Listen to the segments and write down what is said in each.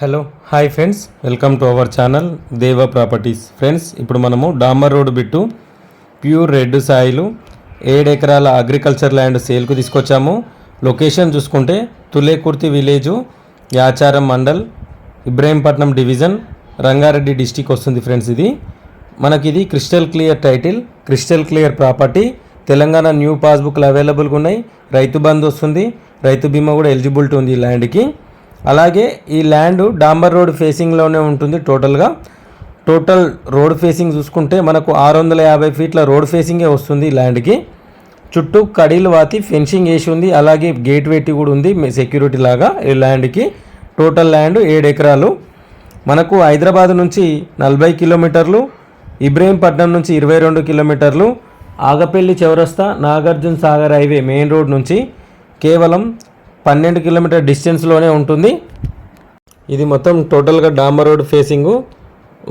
Hello hi friends welcome to our channel Deva properties friends ఇప్పుడు మనము damar road bit pure red soil ఏడు ఎకరాల agriculture land సేల్కు తీసుకొచ్చాము. లొకేషన్ చూసుకుంటే Tulekurthi village Yacharam mandal Ibrahimpatnam division Rangareddy district వస్తుంది friends ఇది. మనకి ఇది crystal clear title crystal clear property. Telangana new పాస్బుక్లు అవైలబుల్గా ఉన్నాయి. రైతు బంద్ వస్తుంది. రైతు బీమా కూడా ఎలిజిబిలిటీ ఉంది ఈ ల్యాండ్కి. అలాగే ఈ ల్యాండ్ డాంబర్ రోడ్ ఫేసింగ్లోనే ఉంటుంది టోటల్గా టోటల్ రోడ్ ఫేసింగ్ చూసుకుంటే మనకు ఆరు వందల యాభై ఫీట్ల రోడ్ ఫేసింగే వస్తుంది ఈ ల్యాండ్కి చుట్టూ కడీలు వాతి ఫెన్సింగ్ వేసి ఉంది అలాగే గేట్ వెట్టి కూడా ఉంది సెక్యూరిటీ లాగా ఈ ల్యాండ్కి టోటల్ ల్యాండ్ ఏడు ఎకరాలు. మనకు హైదరాబాద్ నుంచి నలభై కిలోమీటర్లు ఇబ్రహీంపట్నం నుంచి ఇరవై రెండు కిలోమీటర్లు ఆగపల్లి చౌరస్తా Nagarjuna Sagar highway main road నుంచి కేవలం పన్నెండు కిలోమీటర్ డిస్టెన్స్లోనే ఉంటుంది. ఇది మొత్తం టోటల్గా డాంబర్ రోడ్ ఫేసింగు.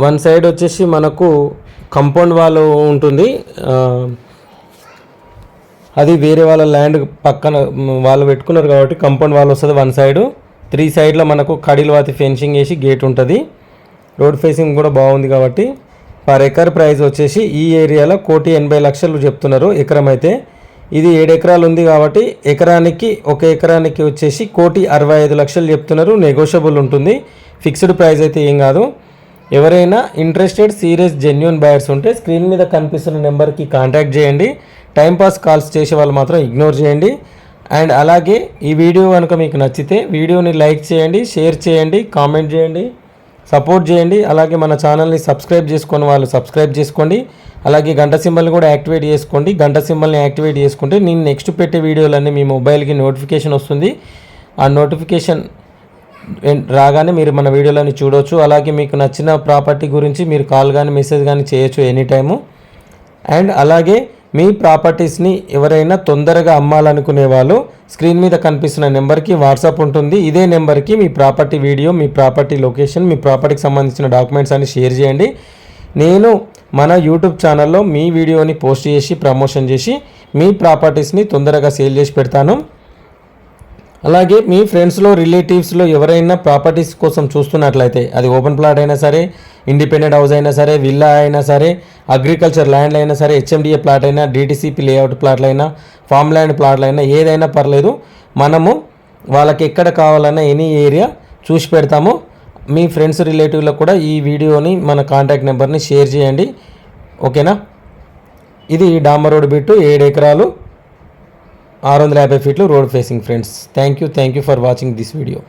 వన్ సైడ్ వచ్చేసి మనకు కంపౌండ్ వాల్ ఉంటుంది. అది వేరే వాళ్ళ ల్యాండ్ పక్కన వాళ్ళు పెట్టుకున్నారు కాబట్టి కంపౌండ్ వాల్ వస్తుంది వన్ సైడ్. త్రీ సైడ్లో మనకు కడీలు వాతి ఫెన్సింగ్ వేసి గేట్ ఉంటుంది. రోడ్ ఫేసింగ్ కూడా బాగుంది కాబట్టి పర్ ఎకర్ ప్రైస్ వచ్చేసి ఈ ఏరియాలో కోటి ఎనభై లక్షలు చెప్తున్నారు ఎకరం అయితే. ఇది ఏడు ఎకరాలు ఉంది కాబట్టి ఎకరానికి ఒక ఎకరానికి వచ్చేసి కోటి అరవై ఐదు లక్షలు చెప్తున్నారు. నెగోషియబుల్ ఉంటుంది. ఫిక్స్డ్ ప్రైస్ అయితే ఏం కాదు. ఎవరైనా ఇంట్రెస్టెడ్ సీరియస్ జెన్యున్ బయర్స్ ఉంటే స్క్రీన్ మీద కనిపిస్తున్న నెంబర్కి కాంటాక్ట్ చేయండి. టైంపాస్ కాల్స్ చేసే వాళ్ళు మాత్రం ఇగ్నోర్ చేయండి. అండ్ అలాగే ఈ వీడియో కనుక మీకు నచ్చితే వీడియోని లైక్ చేయండి షేర్ చేయండి కామెంట్ చేయండి. సపోర్ట్ చేయండి. అలాగే మన ఛానల్ని సబ్స్క్రైబ్ చేసుకొని వాళ్ళు సబ్స్క్రైబ్ చేసుకోండి. అలాగే గంట సింబల్ని కూడా యాక్టివేట్ చేసుకోండి. గంట సింబల్ని యాక్టివేట్ చేసుకుంటే నేను నెక్స్ట్ పెట్టే వీడియోలన్నీ మీ మొబైల్కి నోటిఫికేషన్ వస్తుంది. ఆ నోటిఫికేషన్ రాగానే మీరు మన వీడియోలని చూడవచ్చు అలాగే మీకు నచ్చిన ప్రాపర్టీ గురించి మీరు కాల్ కానీ మెసేజ్ కానీ చేయొచ్చు ఎనీ టైము. అండ్ అలాగే మీ ప్రాపర్టీస్ని ఎవరైనా తొందరగా అమ్మాలనుకునే వాళ్ళు స్క్రీన్ మీద కనిపిస్తున్న నెంబర్కి వాట్సాప్ ఉంటుంది. ఇదే నెంబర్కి మీ ప్రాపర్టీ వీడియో మీ ప్రాపర్టీ లొకేషన్ మీ ప్రాపర్టీకి సంబంధించిన డాక్యుమెంట్స్ అన్ని షేర్ చేయండి. నేను మన యూట్యూబ్ ఛానల్లో మీ వీడియోని పోస్ట్ చేసి ప్రమోషన్ చేసి మీ ప్రాపర్టీస్ని తొందరగా సేల్ చేసి పెడతాను. అలాగే మీ ఫ్రెండ్స్లో రిలేటివ్స్లో ఎవరైనా ప్రాపర్టీస్ కోసం చూస్తున్నట్లయితే అది ఓపెన్ ప్లాట్ అయినా సరే ఇండిపెండెంట్ హౌస్ అయినా సరే విల్లా అయినా సరే అగ్రికల్చర్ ల్యాండ్లు అయినా సరే హెచ్ఎండిఏ ప్లాట్ అయినా డిటిసిపి లేఅవుట్ ప్లాట్లు అయినా ఫామ్ ల్యాండ్ ప్లాట్లు అయినా ఏదైనా పర్లేదు మనము వాళ్ళకి ఎక్కడ కావాలన్నా ఎనీ ఏరియా చూసి పెడతాము. మీ ఫ్రెండ్స్ రిలేటివ్లకు కూడా ఈ వీడియోని మన కాంటాక్ట్ నెంబర్ని షేర్ చేయండి. ఓకేనా? ఇది డాంబర్ రోడ్ బిట్టు ఏడు ఎకరాలు ఆరు వందల యాభై ఫీట్లు road facing friends. Thank you thank you for watching this video.